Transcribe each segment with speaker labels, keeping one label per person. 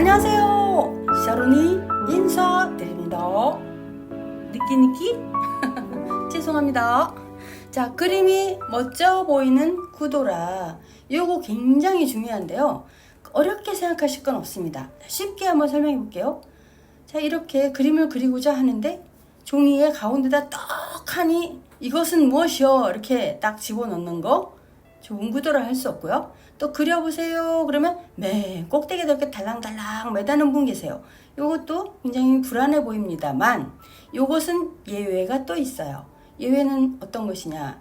Speaker 1: 안녕하세요. 샤론이 인사드립니다. 느끼 느끼? 죄송합니다. 자, 그림이 멋져 보이는 구도라. 요거 굉장히 중요한데요. 어렵게 생각하실 건 없습니다. 쉽게 한번 설명해 볼게요. 자, 이렇게 그림을 그리고자 하는데 종이의 가운데다 떡하니 이것은 무엇이요? 이렇게 딱 집어넣는 거 구도라 할수 없고요. 또 그려보세요. 그러면 매 꼭대기에 이렇게 달랑달랑 매다는 분 계세요. 이것도 굉장히 불안해 보입니다만 이것은 예외가 또 있어요. 예외는 어떤 것이냐?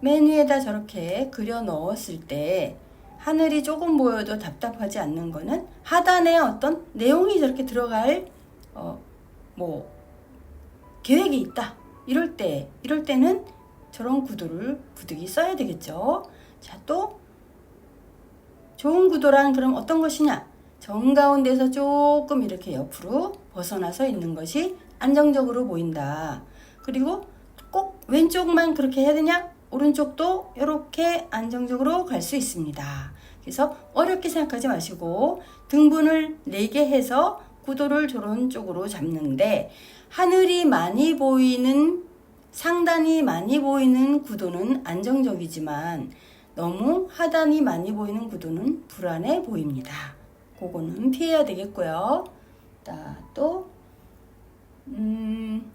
Speaker 1: 맨 위에다 저렇게 그려 넣었을 때 하늘이 조금 보여도 답답하지 않는 거는 하단에 어떤 내용이 저렇게 들어갈 어, 뭐 계획이 있다. 이럴 때 이럴 때는 저런 구도를 부득이 써야 되겠죠. 자, 또 좋은 구도란 그럼 어떤 것이냐? 정가운데서 조금 이렇게 옆으로 벗어나서 있는 것이 안정적으로 보인다. 그리고 꼭 왼쪽만 그렇게 해야 되냐? 오른쪽도 이렇게 안정적으로 갈 수 있습니다. 그래서 어렵게 생각하지 마시고 등분을 4개 해서 구도를 저런 쪽으로 잡는데 하늘이 많이 보이는 상단이 많이 보이는 구도는 안정적이지만 너무 하단이 많이 보이는 구도는 불안해 보입니다. 그거는 피해야 되겠고요. 자, 또 음,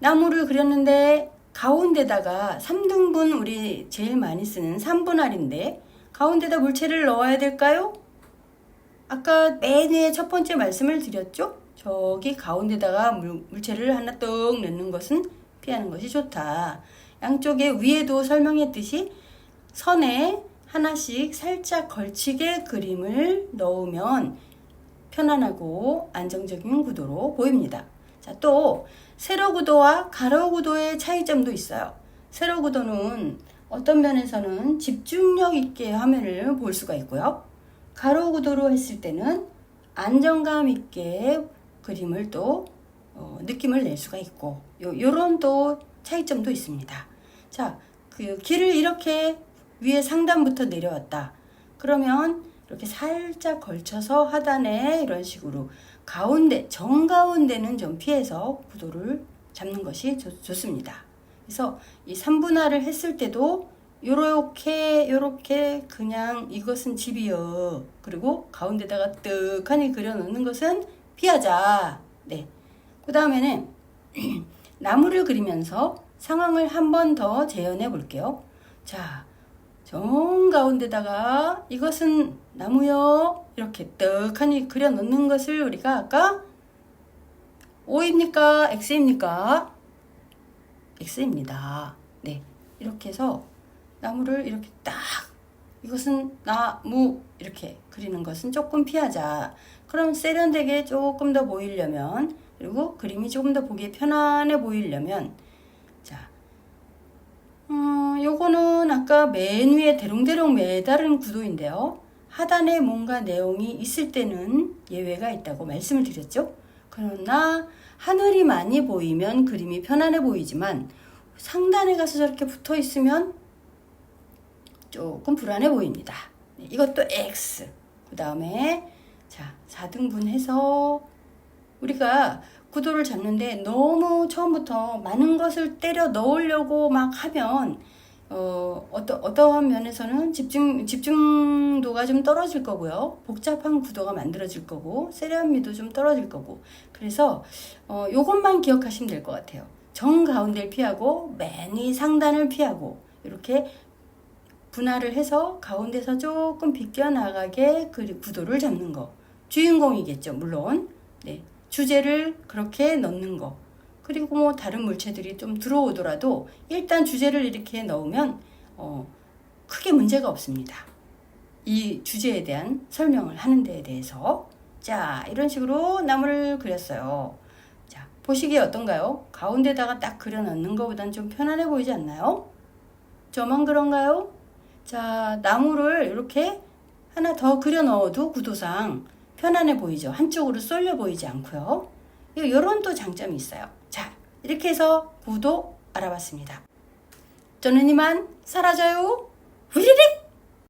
Speaker 1: 나무를 그렸는데 가운데다가 3등분 우리 제일 많이 쓰는 3분할인데 가운데다 물체를 넣어야 될까요? 아까 맨 위에 첫 번째 말씀을 드렸죠? 저기 가운데다가 물, 물체를 하나 떡 넣는 것은 피하는 것이 좋다. 양쪽에 위에도 설명했듯이 선에 하나씩 살짝 걸치게 그림을 넣으면 편안하고 안정적인 구도로 보입니다. 자, 또 세로 구도와 가로 구도의 차이점도 있어요. 세로 구도는 어떤 면에서는 집중력 있게 화면을 볼 수가 있고요. 가로 구도로 했을 때는 안정감 있게 그림을 또 어, 느낌을 낼 수가 있고 요, 요런 또 차이점도 있습니다. 자, 그 길을 이렇게 위에 상단부터 내려왔다. 그러면 이렇게 살짝 걸쳐서 하단에 이런 식으로 가운데 정가운데는 좀 피해서 구도를 잡는 것이 좋, 좋습니다. 그래서 이 3분할을 했을 때도 요렇게 요렇게 그냥 이것은 집이요. 그리고 가운데다가 떡하니 그려 놓는 것은 피하자. 네. 그 다음에는 나무를 그리면서 상황을 한 번 더 재현해 볼게요. 자, 정 가운데다가 이것은 나무요. 이렇게 떡하니 그려 놓는 것을 우리가 아까 O입니까? X입니까? X입니다. 네. 이렇게 해서 나무를 이렇게 딱 이것은 나무 이렇게 그리는 것은 조금 피하자. 그럼 세련되게 조금 더 보이려면 그리고 그림이 조금 더 보기 편안해 보이려면 자, 음, 요거는 아까 맨 위에 대롱대롱 매다른 구도인데요. 하단에 뭔가 내용이 있을 때는 예외가 있다고 말씀을 드렸죠. 그러나 하늘이 많이 보이면 그림이 편안해 보이지만 상단에 가서 저렇게 붙어 있으면 조금 불안해 보입니다. 네, 이것도 X. 그 다음에 자 4등분 해서 우리가 구도를 잡는데 너무 처음부터 많은 것을 때려 넣으려고 막 하면 어, 어떠, 어떠한 면에서는 집중, 집중도가 좀 떨어질 거고요. 복잡한 구도가 만들어질 거고, 세련미도 좀 떨어질 거고. 그래서, 어, 요것만 기억하시면 될 것 같아요. 정 가운데를 피하고, 맨 위 상단을 피하고, 이렇게 분할을 해서 가운데서 조금 비껴나가게 그 구도를 잡는 거. 주인공이겠죠, 물론. 네. 주제를 그렇게 넣는 거. 그리고 뭐 다른 물체들이 좀 들어오더라도 일단 주제를 이렇게 넣으면 어, 크게 문제가 없습니다. 이 주제에 대한 설명을 하는 데에 대해서 자 이런 식으로 나무를 그렸어요. 자 보시기에 어떤가요? 가운데다가 딱 그려 넣는 것보다는 좀 편안해 보이지 않나요? 저만 그런가요? 자 나무를 이렇게 하나 더 그려 넣어도 구도상 편안해 보이죠. 한쪽으로 쏠려 보이지 않고요. 이런 또 장점이 있어요. 자, 이렇게 해서 구도 알아봤습니다. 저는 이만 사라져요. 후리릭!